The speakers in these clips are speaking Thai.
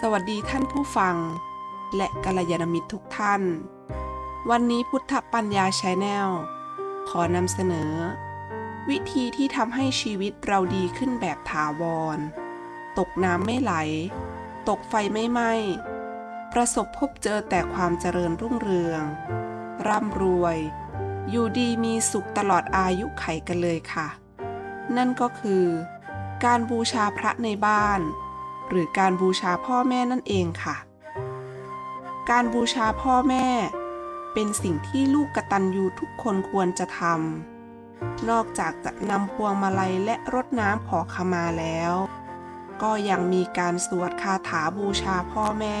สวัสดีท่านผู้ฟัง และกัลยาณมิตรทุกท่าน วันนี้พุทธปัญญาชแนลขอนำเสนอ วิธีที่ทำให้ชีวิตเราดีขึ้นแบบถาวร ตกน้ำไม่ไหล ตกไฟไม่ไหม้ประสบพบเจอแต่ความเจริญรุ่งเรือง ร่ำรวย อยู่ดีมีสุขตลอดอายุไขกันเลยค่ะ นั่นก็คือ การบูชาพระในบ้าน หรือการบูชาพ่อแม่นั่นเองค่ะ การบูชาพ่อแม่ เป็นสิ่งที่ลูกกตัญญูทุกคนควรจะทำ นอกจากจะนำพวงมาลัยและรดน้ำขอขมาแล้ว ก็ยังมีการสวดคาถาบูชาพ่อแม่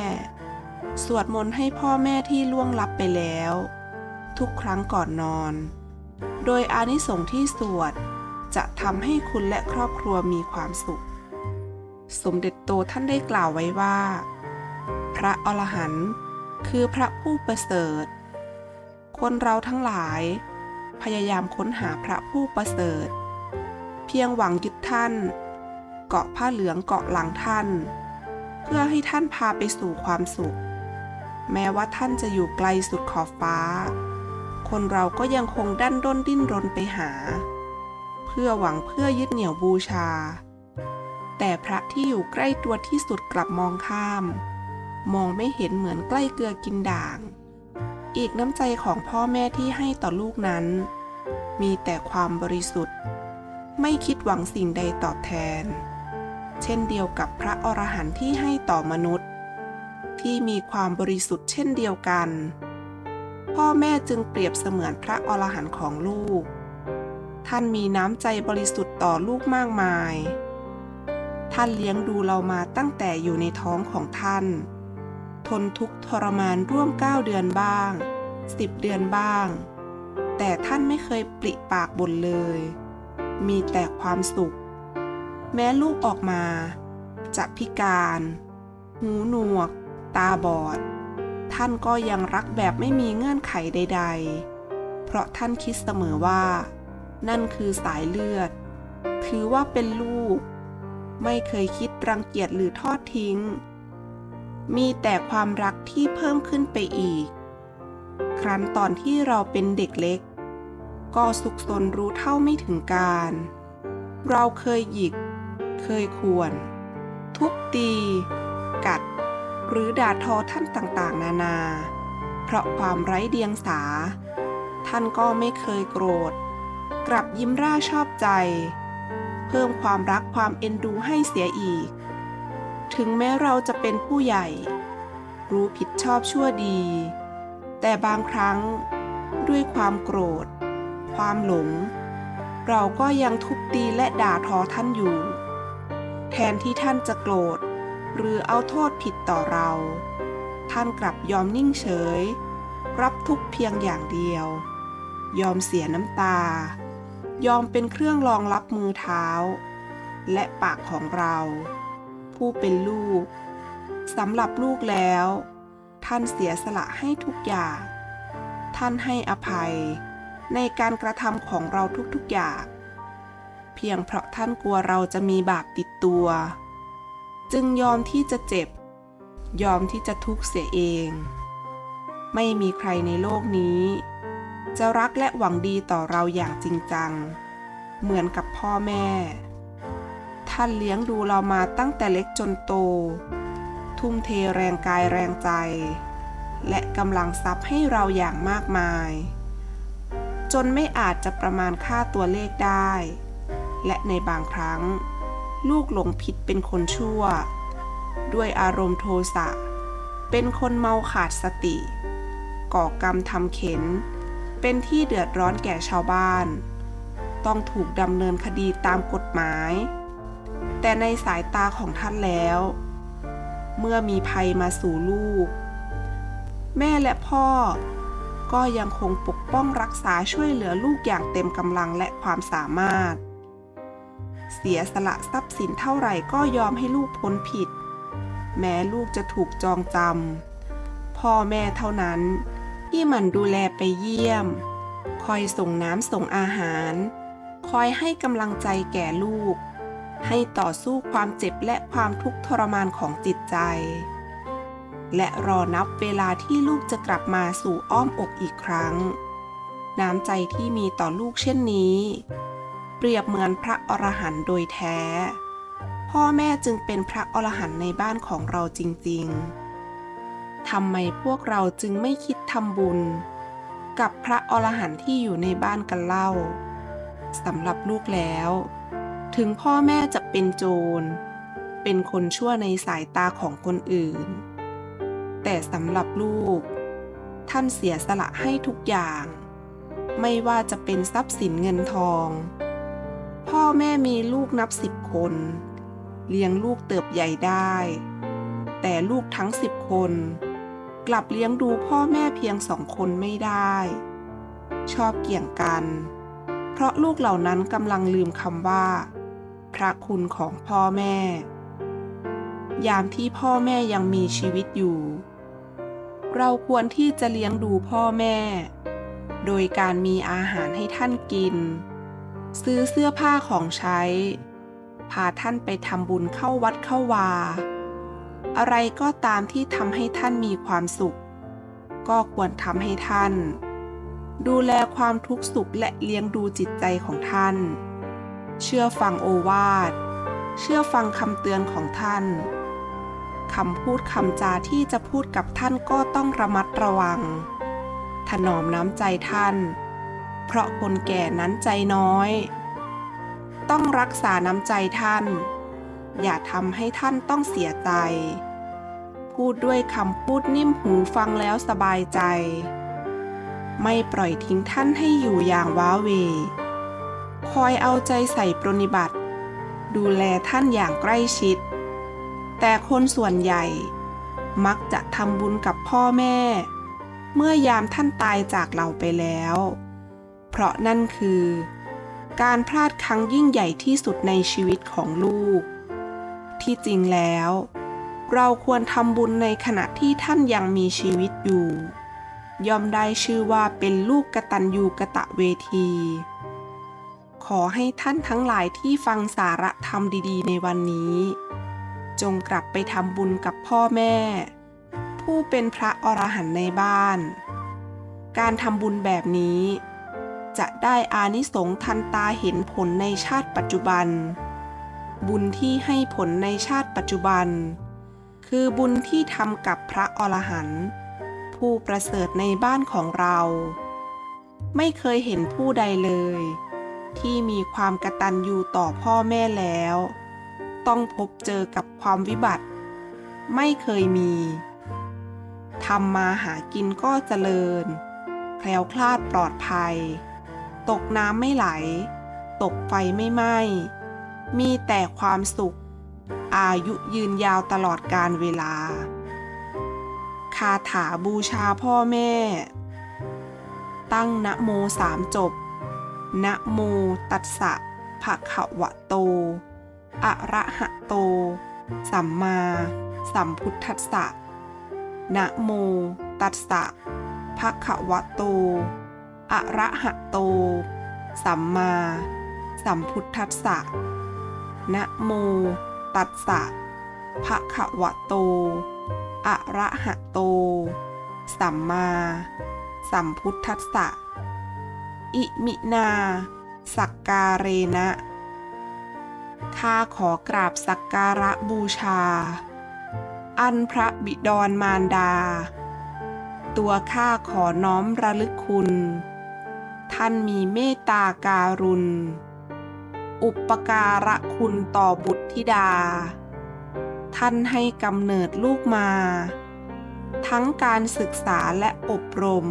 สวดมนต์ให้พ่อแม่ที่ล่วงลับไปแล้ว ทุกครั้งก่อนนอน โดยอานิสงส์ที่สวดจะทำให้คุณและครอบครัวมีความสุข สมเด็จโตท่านได้กล่าวไว้ว่า พระอรหันต์คือพระผู้ประเสริฐ คนเราทั้งหลาย พยายามค้นหาพระผู้ประเสริฐ เพียงหวังยึดท่าน เกาะผ้าเหลืองเกาะหลังท่าน เพื่อให้ท่านพาไปสู่ความสุข แม้ว่าท่านจะอยู่ไกลสุดขอบฟ้า คนเราก็ยังคงดันด้นดิ้นรนไปหา เพื่อหวังเพื่อยึดเหนี่ยวบูชา แต่พระที่อยู่ใกล้ตัวที่สุดกลับมองข้าม มองไม่เห็นเหมือนใกล้เกลือกินด่าง อีกน้ำใจของพ่อแม่ที่ให้ต่อลูกนั้น มีแต่ความบริสุทธิ์ ไม่คิดหวังสิ่งใดตอบแทน เช่นเดียวกับพระอรหันต์ที่ให้ต่อมนุษย์ ที่มีความบริสุทธิ์เช่นเดียวกัน พ่อแม่จึงเปรียบเสมือนพระอรหันต์ของลูก ท่านมีน้ำใจบริสุทธิ์ต่อลูกมากมาย ท่านเลี้ยงดูเรามาตั้งแต่อยู่ในท้องของท่าน ทนทุกทรมานร่วม 9 เดือนบ้าง 10 เดือนบ้าง แต่ท่านไม่เคยปริปากบ่นเลย มีแต่ความสุข แม้ลูกออกมาจะพิการ หูหนวก ตาบอด ท่านก็ยังรักแบบไม่มีเงื่อนไขใด ๆ เพราะท่านคิดเสมอว่า นั่นคือสายเลือด ถือว่าเป็นลูก ไม่เคยคิดรังเกียจหรือทอดทิ้ง มีแต่ความรักที่เพิ่มขึ้นไปอีก ครั้นตอนที่เราเป็นเด็กเล็ก ก็สุขสนรู้เท่าไม่ถึงการ เราเคยหยิก เคยข่วน ทุบตี กัด หรือด่าทอท่านต่างๆ นานา เพราะความไร้เดียงสา ท่านก็ไม่เคยโกรธ กลับยิ้มร่าชอบใจ พิ่มความรักความเอ็นดูให้เสียอีก ถึงแม้เราจะเป็นผู้ใหญ่ รู้ผิดชอบชั่วดี แต่บางครั้งด้วยความโกรธ ความหลง เราก็ยังทุบตีและด่าทอท่านอยู่ แทนที่ท่านจะโกรธ หรือเอาโทษผิดต่อเรา ท่านกลับยอมนิ่งเฉย รับทุกเพียงอย่างเดียว ยอมเสียน้ำตา ยอมเป็นเครื่องรองรับมือเท้า และปากของเรา ผู้เป็นลูกสำหรับลูกแล้ว ท่านเสียสละให้ทุกอย่าง ท่านให้อภัยในการกระทำของเราทุกๆอย่าง เพียงเพราะท่านกลัวเราจะมีบาปติดตัว จึงยอมที่จะเจ็บ ยอมที่จะทุกข์เสียเอง ไม่มีใครในโลกนี้ จะรักและหวังดีต่อเราอย่างจริงจัง เหมือนกับพ่อแม่ ท่านเลี้ยงดูเรามาตั้งแต่เล็กจนโต ทุ่มเทแรงกายแรงใจ และกำลังทรัพย์ให้เราอย่างมากมาย จนไม่อาจจะประมาณค่าตัวเลขได้ และในบางครั้ง ลูกหลงผิดเป็นคนชั่ว ด้วยอารมณ์โทสะเป็นคนเมาขาดสติ ก่อกรรมทำเข็น เป็นที่เดือดร้อนแก่ชาวบ้าน ต้องถูกดำเนินคดีตามกฎหมาย แต่ในสายตาของท่านแล้ว เมื่อมีภัยมาสู่ลูก แม่และพ่อก็ยังคงปกป้องรักษาช่วยเหลือลูกอย่างเต็มกำลังและความสามารถ เสียสละทรัพย์สินเท่าไหร่ก็ยอมให้ลูกพ้นผิด แม้ลูกจะถูกจองจำพ่อแม่เท่านั้น ที่หมันดูแลไปเยี่ยม คอยส่งน้ำส่งอาหาร คอยให้กำลังใจแก่ลูก ให้ต่อสู้ความเจ็บและความทุกข์ทรมานของจิตใจ และรอนับเวลาที่ลูกจะกลับมาสู่อ้อมอกอีกครั้ง น้ำใจที่มีต่อลูกเช่นนี้ เปรียบเหมือนพระอรหันต์โดยแท้ พ่อแม่จึงเป็นพระอรหันต์ในบ้านของเราจริง ๆ ทำไมพวกเราจึงไม่คิดทำบุญ กับพระอรหันต์ที่อยู่ในบ้านกันเล่าสำหรับลูกแล้ว ถึงพ่อแม่จะเป็นโจร เป็นคนชั่วในสายตาของคนอื่น แต่สำหรับลูก ท่านเสียสละให้ทุกอย่าง ไม่ว่าจะเป็นทรัพย์สินเงินทอง พ่อแม่มีลูกนับสิบคน เลี้ยงลูกเติบใหญ่ได้ แต่ลูกทั้งสิบคน กลับเลี้ยงดูพ่อแม่เพียงสองคนไม่ได้ ชอบเกี่ยงกัน เพราะลูกเหล่านั้นกำลังลืมคำว่า พระคุณของพ่อแม่ ยามที่พ่อแม่ยังมีชีวิตอยู่ เราควรที่จะเลี้ยงดูพ่อแม่ โดยการมีอาหารให้ท่านกิน ซื้อเสื้อผ้าของใช้ พาท่านไปทำบุญเข้าวัดเข้าวา อะไรก็ตามที่ทำให้ท่านมีความสุข ก็ควรทำให้ท่าน ดูแลความทุกข์สุขและเลี้ยงดูจิตใจของท่าน เชื่อฟังโอวาท เชื่อฟังคำเตือนของท่านคำพูดคำจาที่จะพูดกับท่านก็ต้องระมัดระวัง ถนอมน้ำใจท่าน เพราะคนแก่นั้นใจน้อย ต้องรักษาน้ำใจท่าน อย่าทำให้ท่านต้องเสียใจ พูดด้วยคำพูดนิ่มหูฟังแล้วสบายใจ ไม่ปล่อยทิ้งท่านให้อยู่อย่างว้าเว คอยเอาใจใส่ปรนนิบัติ ดูแลท่านอย่างใกล้ชิด แต่คนส่วนใหญ่มักจะทำบุญกับพ่อแม่ เมื่อยามท่านตายจากเราไปแล้ว เพราะนั่นคือ การพลาดครั้งยิ่งใหญ่ที่สุดในชีวิตของลูก ที่จริงแล้ว เราควรทำบุญในขณะที่ท่านยังมีชีวิตอยู่ ย่อมได้ชื่อว่าเป็นลูกกตัญญูกะตะเวที ขอให้ท่านทั้งหลายที่ฟังสาระธรรมดีๆ ในวันนี้ จงกลับไปทำบุญกับพ่อแม่ ผู้เป็นพระอรหันต์ในบ้าน การทำบุญแบบนี้จะได้อานิสงส์ทันตาเห็นผลในชาติปัจจุบัน บุญที่ให้ผลในชาติปัจจุบัน คือบุญที่ทำกับพระอรหันต์ผู้ประเสริฐในบ้านของเรา ไม่เคยเห็นผู้ใดเลย ที่มีความกระตัญญูต่อพ่อแม่แล้ว ต้องพบเจอกับความวิบัติ ไม่เคยมีทำมาหากินก็เจริญ แคล้วคลาดปลอดภัย ตกน้ำไม่ไหล ตกไฟไม่ไหม้ มีแต่ความสุข อายุยืนยาวตลอดกาลเวลา คาถาบูชาพ่อแม่ ตั้งนะโมสามจบ นะโมตัสสะภะคะวะโต อะระหะโต สัมมา สัมพุทธัสสะ นะโมตัสสะภะคะวะโต อะระหะโต สัมมา สัมพุทธัสสะ นะโม ตัสสะภะคะวะโต อะระหะโต สัมมา สัมพุทธัสสะ อิมินา สักการเรนะ ข้าขอกราบสักการะบูชา อันพระบิดรมารดา ตัวข้าขอน้อมระลึกคุณ ท่านมีเมตตาการุณ อุปการะคุณต่อบุตรธิดา ท่านให้กำเนิดลูกมา ทั้งการศึกษาและอบรม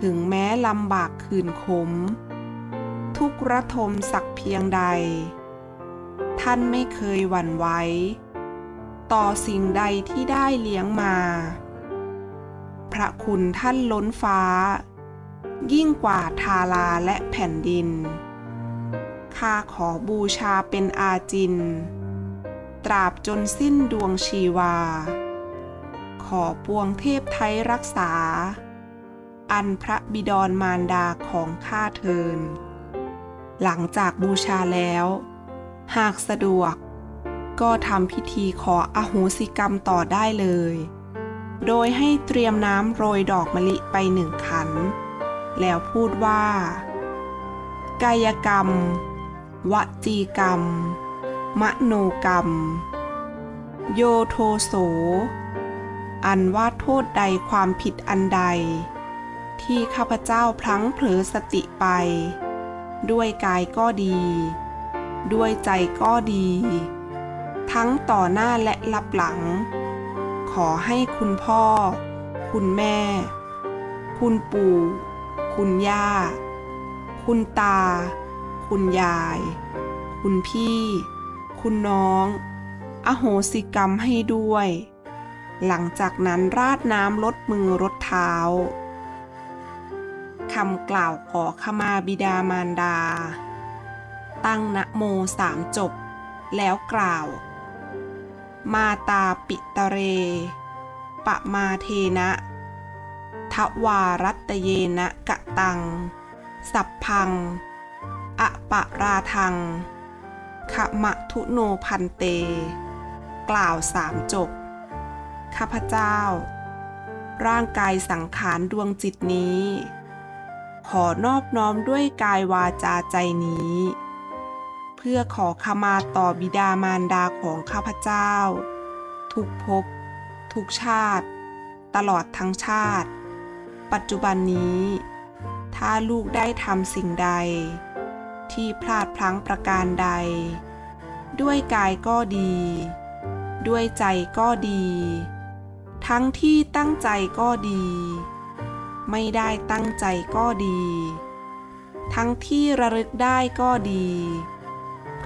ถึงแม้ลำบากคืนคมทุกระทมสักเพียงใด ท่านไม่เคยหวั่นไหวต่อสิ่งใดที่ได้เลี้ยงมา พระคุณท่านล้นฟ้า ยิ่งกว่าทาราและแผ่นดิน ข้าขอบูชาเป็นอาจิน ตราบจนสิ้นดวงชีวา ขอปวงเทพไทยรักษา อันพระบิดรมารดาของข้าเทิน หลังจากบูชาแล้ว หากสะดวก ก็ทำพิธีขออโหสิกรรมต่อได้เลย โดยให้เตรียมน้ำโรยดอกมะลิไปหนึ่งขัน แล้วพูดว่ากายกรรม วจีกรรม มโนกรรม โยโทโส อันว่าโทษใดความผิดอันใด ที่ข้าพเจ้าพลั้งเผลอสติไป ด้วยกายก็ดี ด้วยใจก็ดี ทั้งต่อหน้าและลับหลัง ขอให้คุณพ่อ คุณแม่ คุณปู่ คุณย่า คุณตา คุณยาย คุณพี่ คุณน้อง อโหสิกรรมให้ด้วย หลังจากนั้นราดน้ำลดมือลดเท้าคำกล่าวขอขมาบิดามารดา ตั้งนะโมสามจบ แล้วกล่าว มาตาปิตเร ปะมาเทนะทวารัตเยนะกะตัง สัพพัง อะปะราทัง ขมะทุโนพันเต กล่าวสามจบ ข้าพเจ้า ร่างกายสังขารดวงจิตนี้ ขอนอบน้อมด้วยกายวาจาใจนี้ เพื่อขอขมาต่อบิดามารดาของข้าพเจ้า ทุกภพทุกชาติ ตลอดทั้งชาติ ปัจจุบันนี้ ถ้าลูกได้ทำสิ่งใด ที่พลาดพลั้งประการใด ด้วยกายก็ดี ด้วยใจก็ดี ทั้งที่ตั้งใจก็ดี ไม่ได้ตั้งใจก็ดี ทั้งที่ระลึกได้ก็ดี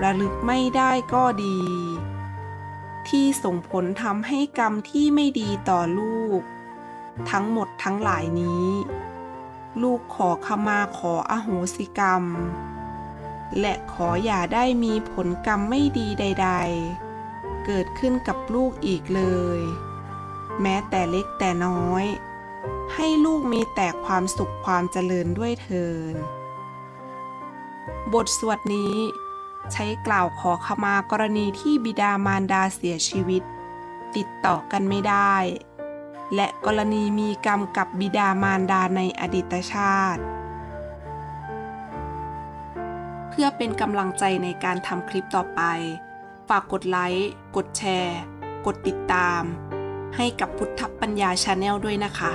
ระลึกไม่ได้ก็ดี ที่ส่งผลทำให้กรรมที่ไม่ดีต่อลูก ทั้งหมดทั้งหลายนี้ลูกขอขมาขออโหสิกรรม และขออย่าได้มีผลกรรมไม่ดีใด ๆ เกิดขึ้นกับลูกอีกเลย แม้แต่เล็กแต่น้อย ให้ลูกมีแต่ความสุขความเจริญด้วยเถินบทสวดนี้ใช้กล่าวขอขมากรณีที่บิดามารดาเสียชีวิต ติดต่อกันไม่ได้ และกรณีมีกรรมกับบิดามารดาในอดีตชาติ พื่อเป็นกำลังใจในการทำคลิปต่อไป ฝากกดไลค์ กดแชร์ กดติดตาม ให้กับพุทธปัญญาชาแนลด้วยนะคะ